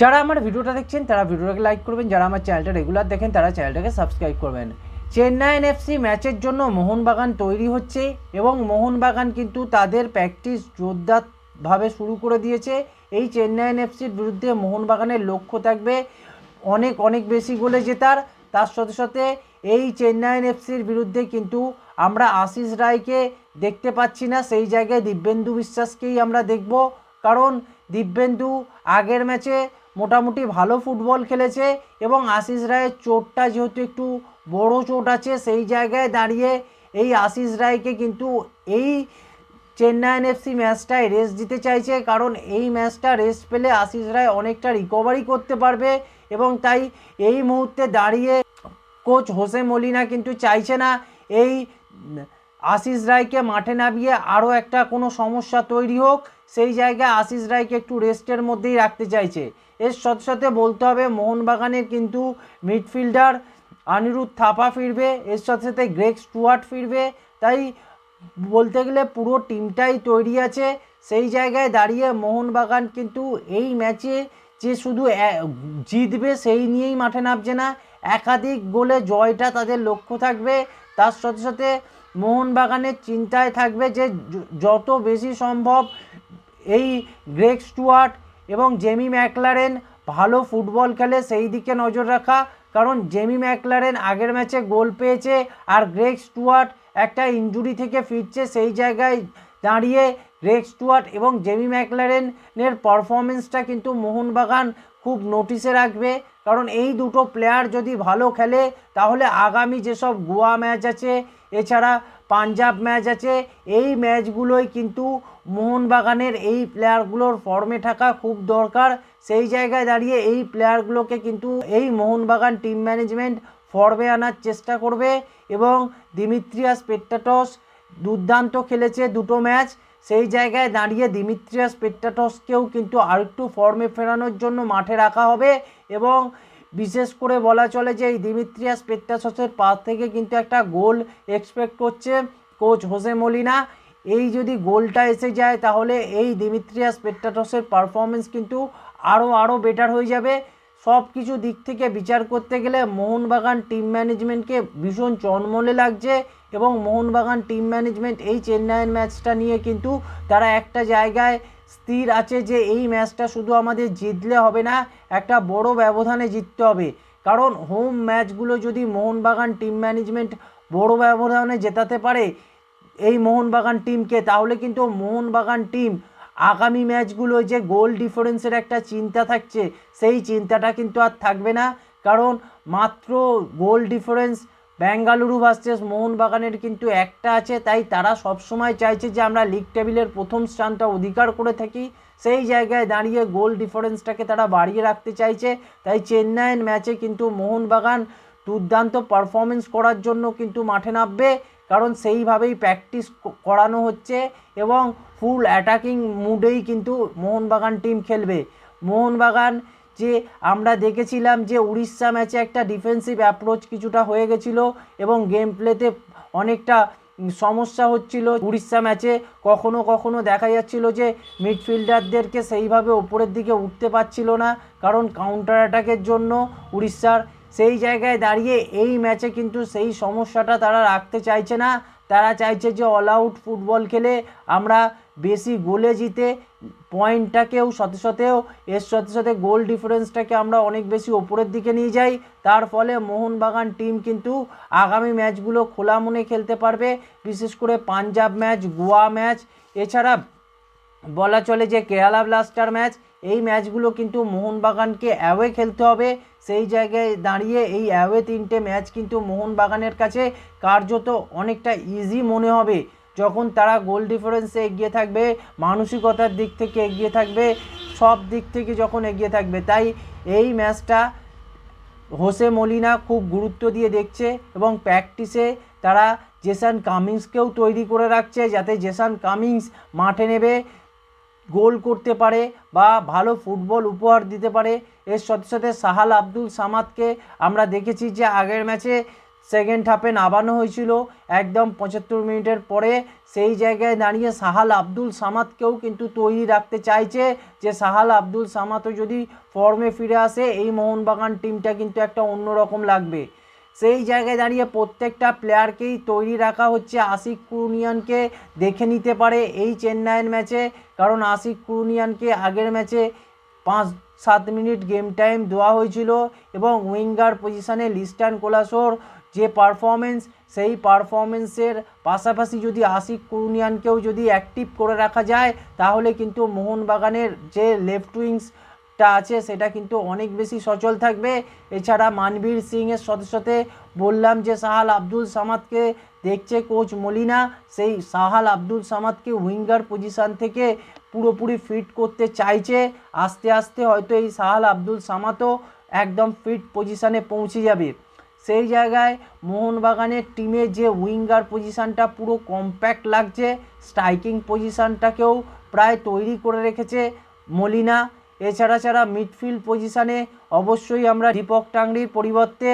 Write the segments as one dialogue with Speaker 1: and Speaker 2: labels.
Speaker 1: যারা আমার ভিডিওটা দেখছেন, তারা ভিডিওটাকে লাইক করবেন। যারা আমার চ্যানেলটা রেগুলার দেখেন, তারা চ্যানেলটাকে সাবস্ক্রাইব করবেন। চেন্নাই এফসি ম্যাচের জন্য মোহনবাগান তৈরি হচ্ছে এবং মোহনবাগান কিন্তু তাদের প্র্যাকটিস জোরদারভাবে শুরু করে দিয়েছে। এই চেন্নাই এফসির বিরুদ্ধে মোহনবাগানের লক্ষ্য থাকবে অনেক অনেক বেশি গোলে জেতার। তার সাথে সাথে এই চেন্নাই এফসির বিরুদ্ধে কিন্তু আমরা আশিস রায়কে দেখতে পাচ্ছি না। সেই জায়গায় দিব্যেন্দু বিশ্বাসকেই আমরা দেখব। কারণ দিব্যেন্দু আগের ম্যাচে মোটামুটি ভালো ফুটবল খেলেছে এবং আশিস রায়ের চোটটা যেহেতু একটু বড় চোট আছে, সেই জায়গায় দাঁড়িয়ে এই আশিস রায়কে কিন্তু এই চেন্নাইন এফসি ম্যাচটায় রেস্ট দিতে চাইছে। কারণ এই ম্যাচটা রেস্ট পেলে আশিস রায় অনেকটা রিকভারি করতে পারবে এবং তাই এই মুহূর্তে দাঁড়িয়ে কোচ হোসে মলিনা কিন্তু চাইছে না এই আশিস রায়কে মাঠে নামিয়ে আরও একটা কোনো সমস্যা তৈরি হোক। সেই জায়গায় আশিস রায়কে একটু রেস্টের মধ্যেই রাখতে চাইছে। এর সাথে সাথে বলতে হবে, মোহনবাগানের কিন্তু মিডফিল্ডার অনিরুদ্ধ থাপা ফিরবে, এর সাথে সাথে গ্রেগ স্টুয়ার্ট ফিরবে। তাই বলতে গেলে পুরো টিমটাই তৈরি আছে। সেই জায়গায় দাঁড়িয়ে মোহনবাগান কিন্তু এই ম্যাচে যে শুধু জিতবে সেই নিয়েই মাঠে নামছে না। একাধিক গোলে জয়টা তাদের লক্ষ্য থাকবে। তার সাথে সাথে মোহনবাগানের চিন্তায় থাকবে যে, যত বেশি সম্ভব এই গ্রেগ স্টুয়ার্ট এবং জেমি ম্যাকলারেন ভালো ফুটবল খেলে সেই দিকে নজর রাখা। কারণ জেমি ম্যাকলারেন আগের ম্যাচে গোল পেয়েছে আর গ্রেগ স্টুয়ার্ট একটা ইনজুরি থেকে ফিরছে সেই জায়গায় দাঁড়িয়ে। গ্রেগ স্টুয়ার্ট এবং জেমি ম্যাকলারেনের পারফরমেন্সটা কিন্তু মোহনবাগান খুব নোটিসে রাখবে। কারণ এই দুটো প্লেয়ার যদি ভালো খেলে, তাহলে আগামী যেসব গোয়া ম্যাচ আছে, এছাড়া পাঞ্জাব ম্যাচ আছে। এই ম্যাচগুলোই কিন্তু মোহনবাগানের এই প্লেয়ারগুলোর ফর্মে থাকা খুব দরকার। সেই জায়গায় দাঁড়িয়ে এই প্লেয়ারগুলোকে কিন্তু এই মোহনবাগান টিম ম্যানেজমেন্ট ফর্মে আনার চেষ্টা করবে এবং দিমিত্রিয়াস পেট্টাটস দুর্দান্ত খেলেছে দুটো ম্যাচ সেই জায়গায় দাঁড়িয়ে দিমিত্রিয়াস পেট্টাটসকেও কিন্তু আরেকটু ফর্মে ফেরানোর জন্য মাঠে রাখা হবে এবং বিশেষ করে বলা চলে যে এই দিমিত্রিয়াস পেট্টাটসের পাশ থেকে কিন্তু একটা গোল এক্সপেক্ট করছে কোচ হোসে মলিনা। এই যদি গোলটা এসে যায় তাহলে এই দিমিত্রিয়াস পেট্টাটসের পারফরমেন্স কিন্তু আরও আরও বেটার হয়ে যাবে। সব কিছু দিক থেকে বিচার করতে গেলে মোহনবাগান টিম ম্যানেজমেন্টকে ভীষণ চনমলে লাগছে এবং মোহনবাগান টিম ম্যানেজমেন্ট এই চেন্নাইয়ের ম্যাচটা নিয়ে কিন্তু তারা একটা জায়গায় স্থির আছে যে এই ম্যাচটা শুধু আমাদের জিতলে হবে না, একটা বড় ব্যবধানে জিততে হবে। কারণ হোম ম্যাচগুলো যদি মোহনবাগান টিম ম্যানেজমেন্ট বড় ব্যবধানে জেতাতে পারে এই মোহনবাগান টিমকে তাহলে কিন্তু মোহনবাগান টিম আগামী ম্যাচগুলো যে গোল ডিফারেন্সের একটা চিন্তা থাকছে, সেই চিন্তাটা কিন্তু আর থাকবে না। কারণ মাত্র গোল ডিফারেন্স বেঙ্গালুরু ভার্সেস মোহনবাগানের কিন্তু একটা আছে, তাই তারা সবসময় চাইছে যে আমরা লিগ টেবিলের প্রথম স্থানটা অধিকার করে থাকি। সেই জায়গায় দাঁড়িয়ে গোল ডিফারেন্সটাকে তারা বাড়িয়ে রাখতে চাইছে। তাই চেন্নাইয়ের ম্যাচে কিন্তু মোহনবাগান দুর্দান্ত পারফরমেন্স করার জন্য কিন্তু মাঠে নামবে। কারণ সেইভাবেই প্র্যাকটিস করানো হচ্ছে এবং ফুল অ্যাটাকিং মুডেই কিন্তু মোহনবাগান টিম খেলবে। মোহনবাগান যে আমরা দেখেছিলাম যে উড়িষ্যা ম্যাচে একটা ডিফেন্সিভ অ্যাপ্রোচ কিছুটা হয়ে গেছিল এবং গেম প্লেতে অনেকটা সমস্যা হচ্ছিল। উড়িষ্যা ম্যাচে কখনো কখনো দেখা যাচ্ছিল যে মিডফিল্ডারদেরকে সেইভাবে ওপরের দিকে উঠতে পারছিল না, কারণ কাউন্টার অ্যাটাকের জন্য উড়িষ্যার সেই জায়গায় দাঁড়িয়ে এই ম্যাচে কিন্তু সেই সমস্যাটা তারা রাখতে চাইছে না। তারা চাইছে যে অল আউট ফুটবল খেলে আমরা বেশি গোলে জিতে পয়েন্টটাকেও সাথে সাথেও এর সাথে সাথে গোল ডিফারেন্সটাকে আমরা অনেক বেশি ওপরের দিকে নিয়ে যাই। তার ফলে মোহনবাগান টিম কিন্তু আগামী ম্যাচগুলো খোলা মনে খেলতে পারবে। বিশেষ করে পাঞ্জাব ম্যাচ গোয়া ম্যাচ এছাড়া বলা চলে যে কেরালা ব্লাস্টার ম্যাচ এই ম্যাচগুলো কিন্তু মোহনবাগানকে অ্যাওয়ে খেলতে হবে। সেই জায়গায় দাঁড়িয়ে এই অ্যাওয়ে তিনটে ম্যাচ কিন্তু মোহনবাগানের কাছে কার্যত অনেকটা ইজি মনে হবে। যখন তারা গোল ডিফারেন্সে এগিয়ে থাকবে, মানসিকতার দিক থেকে এগিয়ে থাকবে, সব দিক থেকে যখন এগিয়ে থাকবে, তাই এই ম্যাচটা হোসে মলিনা খুব গুরুত্ব দিয়ে দেখছে এবং প্র্যাকটিসে তারা জেসান কামিংসকেও তৈরি করে রাখছে যাতে জেসান কামিংস মাঠে নেবে। গোল করতে পারে বা ভালো ফুটবল উপহার দিতে পারে। এর সাথে সাথে সাহাল আব্দুল সামাদকে আমরা দেখেছি যে আগের ম্যাচে সেকেন্ড হাফে নামানো হয়েছিল। একদম পঁচাত্তর মিনিটের পরে সেই জায়গায় দাঁড়িয়ে সাহাল আব্দুল সামাদকেও কিন্তু তৈরি রাখতে চাইছে যে সাহাল আব্দুল সামাদও যদি ফর্মে ফিরে আসে, এই মোহনবাগান টিমটা কিন্তু একটা অন্যরকম লাগবে। সেই জায়গায় দাঁড়িয়ে প্রত্যেকটা প্লেয়ারকেই তৈরি রাখা হচ্ছে। আশিক কুরুনিয়ানকে দেখে নিতে পারে এই চেন্নাইয়ের ম্যাচে। কারণ আশিক কুরুনিয়ানকে আগের ম্যাচে পাঁচ, সাত মিনিট গেম টাইম দেওয়া হয়েছিল এবং উইঙ্গার পজিশানে লিস্টান কোলাসোর যে পারফরমেন্স সেই পারফরমেন্সের পাশাপাশি যদি আশিক কুরুনিয়ানকেও যদি অ্যাক্টিভ করে রাখা যায়, তাহলে কিন্তু মোহনবাগানের যে লেফট উইংসটা আছে, সেটা কিন্তু অনেক বেশি সচল থাকবে। এছাড়া মানবীর সিংয়ের সাথে সাথে বললাম যে, সাহাল আব্দুল সামাদকে দেখছে কোচ মলিনা, সেই সাহাল আব্দুল সামাদকে উইঙ্গার পজিশান থেকে পুরোপুরি ফিট করতে চাইছে। আস্তে আস্তে হয়তো এই সাহাল আব্দুল সামাতও একদম ফিট পজিশানে পৌঁছে যাবে। সেই জায়গায় মোহনবাগানের টিমে যে উইঙ্গার পজিশানটা পুরো কম্প্যাক্ট লাগছে, স্ট্রাইকিং পজিশানটাকেও প্রায় তৈরি করে রেখেছে মলিনা। এছাড়া ছাড়া মিডফিল্ড পজিশানে অবশ্যই আমরা দীপক টাংরির পরিবর্তে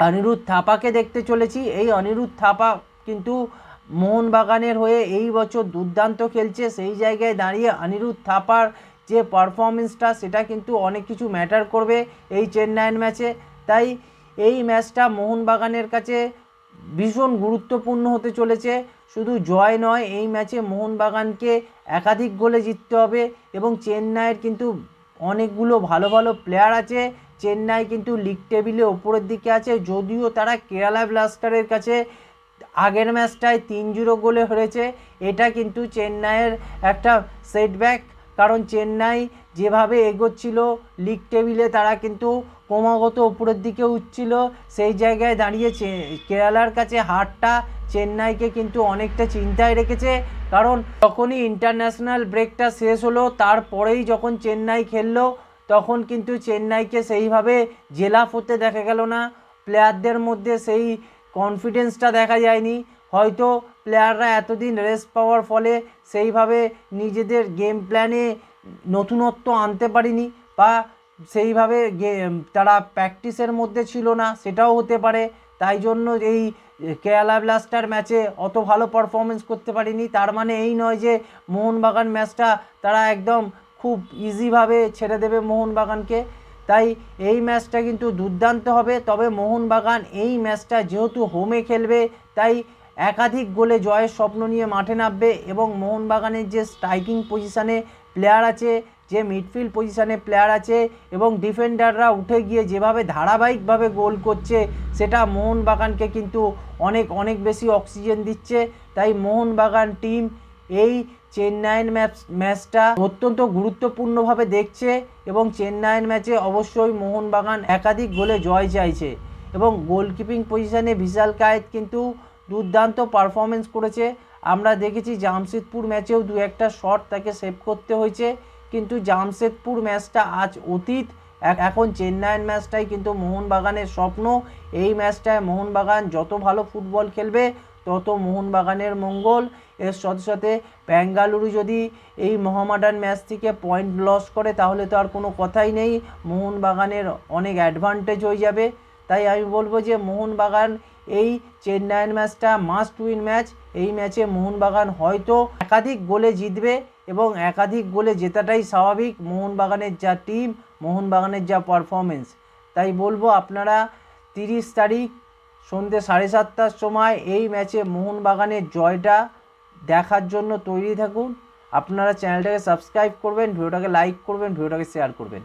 Speaker 1: অনিরুদ্ধ থাপাকে দেখতে চলেছি। এই অনিরুদ্ধ থাপা কিন্তু মোহনবাগানের হয়ে এই বছর দুর্দান্ত খেলছে। সেই জায়গায় দাঁড়িয়ে অনিরুদ্ধ থাপার যে পারফরমেন্সটা সেটা কিন্তু অনেক কিছু ম্যাটার করবে এই চেন্নাইয়ের ম্যাচে তাই এই ম্যাচটা মোহনবাগানের কাছে ভীষণ গুরুত্বপূর্ণ হতে চলেছে। শুধু জয় নয়, এই ম্যাচে মোহনবাগানকে একাধিক গোলে জিততে হবে এবং চেন্নাইয়ের কিন্তু অনেকগুলো ভালো ভালো প্লেয়ার আছে। চেন্নাই কিন্তু লিগ টেবিলে ওপরের দিকে আছে। যদিও তারা কেরালা ব্লাস্টারের কাছে আগের ম্যাচটায় তিন জিরো গোলে হেরেছে। এটা কিন্তু চেন্নাইয়ের একটা সেটব্যাক কারণ চেন্নাই যেভাবে এগোচ্ছিল লিগ টেবিলে তারা কিন্তু ক্রমাগত উপরের দিকে উঠছিল, সেই জায়গায় দাঁড়িয়ে কেরালার কাছে হারটা চেন্নাইকে কিন্তু অনেকটা চিন্তায় রেখেছে, কারণ যখনই ইন্টারন্যাশনাল ব্রেকটা শেষ হলো, তারপরেই যখন চেন্নাই খেললো, তখন কিন্তু চেন্নাইকে সেইভাবে জেলাফ হতে দেখা গেল না। প্লেয়ারদের মধ্যে সেই কনফিডেন্সটা দেখা যায়নি। হয়তো প্লেয়াররা এতদিন রেস্ট পাওয়ার ফলে সেইভাবে নিজেদের গেম প্ল্যানে নতুনত্ব আনতে পারিনি, বা সেইভাবে তারা প্র্যাকটিসের মধ্যে ছিল না, সেটাও হতে পারে। তাই জন্য এই কেরালা ব্লাস্টার ম্যাচে অত ভালো পারফরমেন্স করতে পারিনি। তার মানে এই নয় যে মোহনবাগান ম্যাচটা তারা একদম খুব ইজিভাবে ছেড়ে দেবে মোহনবাগানকে। তাই এই ম্যাচটা কিন্তু দুর্দান্ত হবে। তবে মোহনবাগান এই ম্যাচটা যেহেতু হোমে খেলবে, তাই একাধিক গোলে জয়ের স্বপ্ন নিয়ে মাঠে নামবে এবং মোহনবাগানের যে স্ট্রাইকিং পজিশানে প্লেয়ার আছে যে মিডফিল্ড পজিশানে প্লেয়ার আছে এবং ডিফেন্ডাররা উঠে গিয়ে যেভাবে ধারাবাহিকভাবে গোল করছে, সেটা মোহনবাগানকে কিন্তু অনেক অনেক বেশি অক্সিজেন দিচ্ছে। তাই মোহনবাগান টিম এই চেন্নাইয়ের ম্যাচ, ম্যাচটা অত্যন্ত গুরুত্বপূর্ণভাবে দেখছে এবং চেন্নাইয়ের ম্যাচে অবশ্যই মোহনবাগান একাধিক গোলে জয় চাইছে এবং গোলকিপিং পজিশানে বিশাল কায়েত কিন্তু দুর্দান্ত পারফরমেন্স করেছে। আমরা দেখেছি জামশেদপুর ম্যাচেও দু একটা শট তাকে সেভ করতে হয়েছে। কিন্তু জামশেদপুর ম্যাচটা আজ অতীত। এখন চেন্নাইয়ের ম্যাচটাই কিন্তু মোহনবাগানের স্বপ্ন। এই ম্যাচটায় মোহনবাগান যত ভালো ফুটবল খেলবে, তত মোহনবাগানের মঙ্গল। এর সাথে সাথে ব্যাঙ্গালুরু যদি এই মোহামেডান ম্যাচ থেকে পয়েন্ট লস করে, তাহলে তো আর কোনো কথাই নেই। মোহনবাগানের অনেক অ্যাডভান্টেজ হয়ে যাবে। তাই আমি বলব যে মোহনবাগান এই চেন্নাইয়ের ম্যাচটা মাস্ট উইন ম্যাচ। এই ম্যাচে মোহনবাগান হয়তো একাধিক গোলে জিতবে। এবং একাধিক গোলে জেতাটাই স্বাভাবিক মোহনবাগানের যা টিম মোহনবাগানের যা পারফরমেন্স তাই বলব আপনারা তিরিশ তারিখ সন্ধ্যে সাড়ে সাতটার সময় এই ম্যাচে মোহনবাগানের জয়টা দেখার জন্য তৈরি থাকুন। আপনারা চ্যানেলটাকে সাবস্ক্রাইব করবেন, ভিডিওটাকে লাইক করবেন, ভিডিওটাকে শেয়ার করবেন।